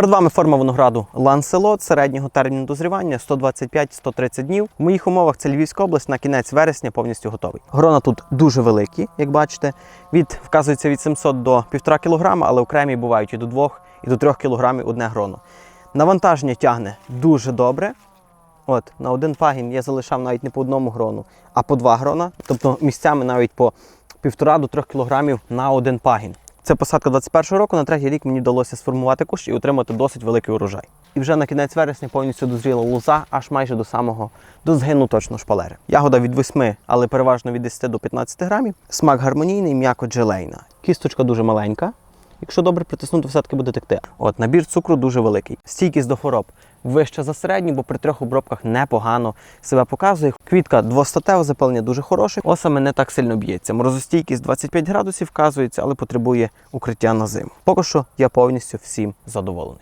Перед вами форма винограду Ланселот середнього терміну дозрівання 125-130 днів. В моїх умовах це Львівська область на кінець вересня повністю готовий. Грона тут дуже великі, як бачите. Від вказується від 700 до 1,5 кг, але окремі бувають і до 2 і до 3 кг одне гроно. Навантаження тягне дуже добре. От, на один пагін я залишав навіть не по одному грону, а по два грона, тобто місцями навіть по півтора до трьох кілограмів на один пагін. Це посадка 21 року. На третій рік мені вдалося сформувати кущ і отримати досить великий урожай. І вже на кінець вересня повністю дозріла лоза, аж майже до самого до згину точно шпалери. Ягода від 8, але переважно від 10 до 15 грамів. Смак гармонійний, м'яко джелейна. Кісточка дуже маленька. Якщо добре притиснути, все-таки буде текти. От набір цукру дуже великий. Стійкість до хвороб вища за середню, бо при трьох обробках непогано себе показує. Квітка двостатева, запалення дуже хороше. Осами не так сильно б'ється. Морозостійкість 25 градусів вказується, але потребує укриття на зиму. Поки що я повністю всім задоволений.